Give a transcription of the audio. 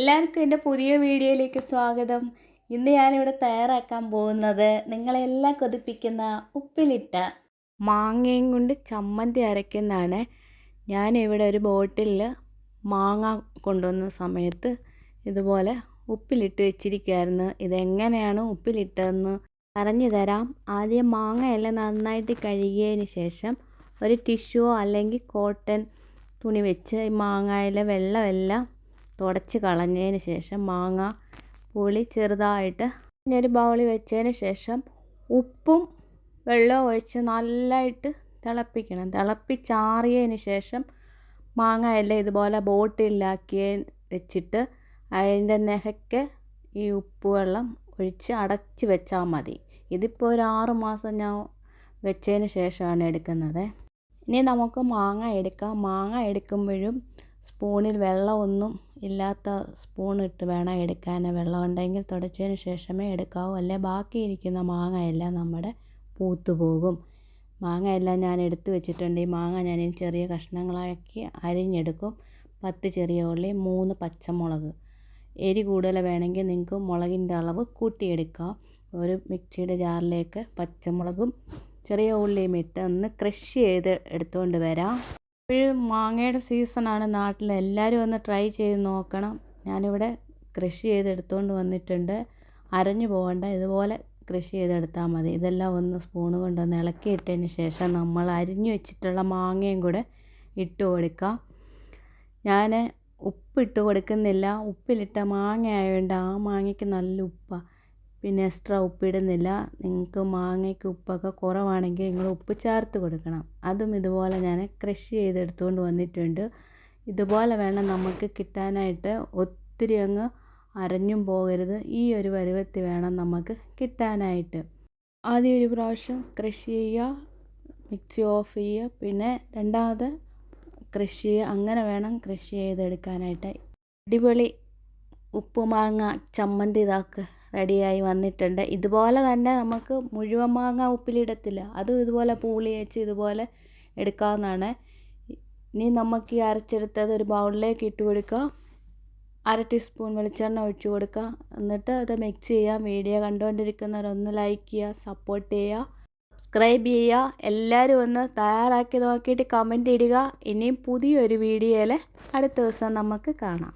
എല്ലാവർക്കും എന്റെ പുതിയ വീഡിയോയിലേക്ക് സ്വാഗതം. ഇന്ന് ഞാനിവിടെ തയ്യാറാക്കാൻ പോകുന്നത് നിങ്ങളെല്ലാം കൊതിപ്പിക്കുന്ന ഉപ്പിലിട്ട മാങ്ങയും കൊണ്ട് ചമ്മന്തി അരയ്ക്കുന്നതാണ്. ഞാനിവിടെ ഒരു ബോട്ടിലിൽ മാങ്ങ കൊണ്ടുവന്ന സമയത്ത് ഇതുപോലെ ഉപ്പിലിട്ട് വെച്ചിരിക്കുകയായിരുന്നു. ഇതെങ്ങനെയാണ് ഉപ്പിലിട്ടതെന്ന് പറഞ്ഞു തരാം. ആദ്യം മാങ്ങയെല്ലാം നന്നായിട്ട് കഴുകിയതിന് ശേഷം ഒരു ടിഷ്യൂവോ അല്ലെങ്കിൽ കോട്ടൺ തുണി വെച്ച് ഈ മാങ്ങയിലെ വെള്ളമെല്ലാം തുടച്ച് കളഞ്ഞതിന് ശേഷം മാങ്ങ പുളി ചെറുതായിട്ട് ഒരു ബൗളി വെച്ചതിന് ശേഷം ഉപ്പും വെള്ളവും ഒഴിച്ച് നല്ലതായിട്ട് തിളപ്പിക്കണം. തിളപ്പിച്ചാറിയതിന് ശേഷം മാങ്ങ എല്ലാം ഇതുപോലെ ബോട്ടിലാക്കി വെച്ചിട്ട് അതിന്റെ നെഹയ്ക്ക് ഈ ഉപ്പ് വെള്ളം ഒഴിച്ച് അടച്ച് വെച്ചാൽ മതി. ഇതിപ്പോൾ ഒരു ആറു മാസം ഞാൻ വെച്ചതിന് ശേഷമാണ് എടുക്കുന്നത്. ഇനി നമുക്ക് മാങ്ങ എടുക്കാം. മാങ്ങ എടുക്കുമ്പോഴും സ്പൂണിൽ വെള്ളമൊന്നും ഇല്ലാത്ത സ്പൂൺ ഇട്ട് വേണം എടുക്കാൻ. വെള്ളം ഉണ്ടെങ്കിൽ തുടച്ചതിന് ശേഷമേ എടുക്കാവൂ. അല്ലെ? ബാക്കിയിരിക്കുന്ന മാങ്ങയെല്ലാം നമ്മുടെ പൂത്ത് പോകും. മാങ്ങയെല്ലാം ഞാൻ എടുത്ത് വെച്ചിട്ടുണ്ട്. ഈ മാങ്ങ ഞാൻ ചെറിയ കഷ്ണങ്ങളാക്കി അരിഞ്ഞെടുക്കും. പത്ത് ചെറിയ ഉള്ളി മൂന്ന് പച്ചമുളക്. എരി കൂടുതൽ വേണമെങ്കിൽ നിങ്ങൾക്ക് മുളകിന്റെ അളവ് കൂട്ടിയെടുക്കാം. ഒരു മിക്സിയുടെ ജാറിലേക്ക് പച്ചമുളകും ചെറിയ ഉള്ളിയും ഇട്ട് ഒന്ന് ക്രഷ് ചെയ്ത് എടുത്തുകൊണ്ട് വരാം. ഇപ്പോഴും മാങ്ങയുടെ സീസണാണ് നാട്ടിൽ എല്ലാവരും ഒന്ന് ട്രൈ ചെയ്ത് നോക്കണം. ഞാനിവിടെ കൃഷി ചെയ്തെടുത്തുകൊണ്ട് വന്നിട്ടുണ്ട്. അരഞ്ഞു പോകണ്ട. ഇതുപോലെ കൃഷി ചെയ്തെടുത്താൽ മതി. ഇതെല്ലാം ഒന്ന് സ്പൂണ് കൊണ്ടൊന്ന് ഇളക്കിയിട്ടതിന് ശേഷം നമ്മൾ അരിഞ്ഞു വെച്ചിട്ടുള്ള മാങ്ങയും കൂടെ ഇട്ട് കൊടുക്കാം. ഞാൻ ഉപ്പിട്ട് കൊടുക്കുന്നില്ല. ഉപ്പിലിട്ട മാങ്ങ ആയതുകൊണ്ട് ആ മാങ്ങയ്ക്ക് നല്ല ഉപ്പാണ് പിന്നെ എക്സ്ട്രാ ഉപ്പിടുന്നില്ല. നിങ്ങൾക്ക് മാങ്ങയ്ക്ക് ഉപ്പൊക്കെ കുറവാണെങ്കിൽ നിങ്ങൾ ഉപ്പ് ചേർത്ത് കൊടുക്കണം. അതും ഇതുപോലെ ഞാൻ ക്രഷ് ചെയ്തെടുത്തുകൊണ്ട് വന്നിട്ടുണ്ട്. ഇതുപോലെ വേണം നമുക്ക് കിട്ടാനായിട്ട് ഒത്തിരി അങ്ങ് അരഞ്ഞും പോകരുത്. ഈ ഒരു പരുവത്തിൽ വേണം നമുക്ക് കിട്ടാനായിട്ട്. ആദ്യം ഒരു പ്രാവശ്യം ക്രഷ് ചെയ്യുക മിക്സി ഓഫ് ചെയ്യുക പിന്നെ രണ്ടാമത് ക്രഷ് ചെയ്യുക. അങ്ങനെ വേണം ക്രഷ് ചെയ്തെടുക്കാനായിട്ട്. അടിപൊളി ഉപ്പുമാങ്ങ ചമ്മന്തി ഇതാക്ക്. റെഡിയായി വന്നിട്ടുണ്ട്. ഇതുപോലെ തന്നെ നമുക്ക് മുഴുവൻ മാങ്ങ ഉപ്പിലിടത്തില്ല. അതും ഇതുപോലെ പൂളി വെച്ച് ഇതുപോലെ എടുക്കാവുന്നതാണ്. ഇനി നമുക്ക് ഈ അരച്ചെടുത്തത് ഒരു ബൗളിലേക്ക് ഇട്ട് കൊടുക്കുക അര ടീസ്പൂൺ വെളിച്ചെണ്ണ ഒഴിച്ചു കൊടുക്കുക എന്നിട്ട് അത് മിക്സ് ചെയ്യാം. വീഡിയോ കണ്ടുകൊണ്ടിരിക്കുന്നവരൊന്ന് ലൈക്ക് ചെയ്യുക സപ്പോർട്ട് ചെയ്യുക സബ്സ്ക്രൈബ് ചെയ്യുക. എല്ലാവരും ഒന്ന് തയ്യാറാക്കി നോക്കിയിട്ട് കമന്റ് ഇടുക. ഇനിയും പുതിയൊരു വീഡിയോയിൽ അടുത്ത ദിവസം നമുക്ക് കാണാം.